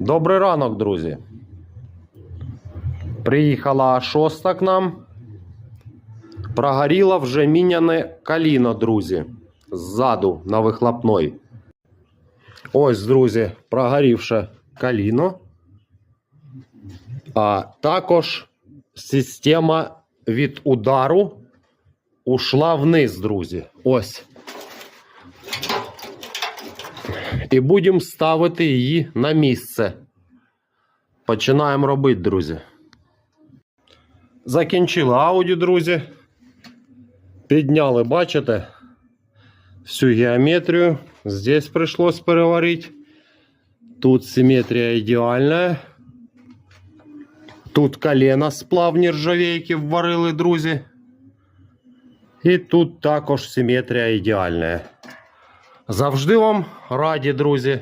Добрий ранок, друзі. Приїхала шоста к нам. Прогоріло вже міняне коліно, друзі. Ззаду на вихлопной. Ось, друзі, прогорівше коліно. А також система від удару ушла вниз, друзі. Ось. І будемо ставити її на місце. Починаємо робити, друзі. Закінчили ауді, друзі. Підняли, бачите, всю геометрію. Здесь пришлось переварити. Тут симметрія ідеальна. Тут колено сплав нержавейки вварили, друзі. І тут також симметрія ідеальна. Завжди вам раді, друзі.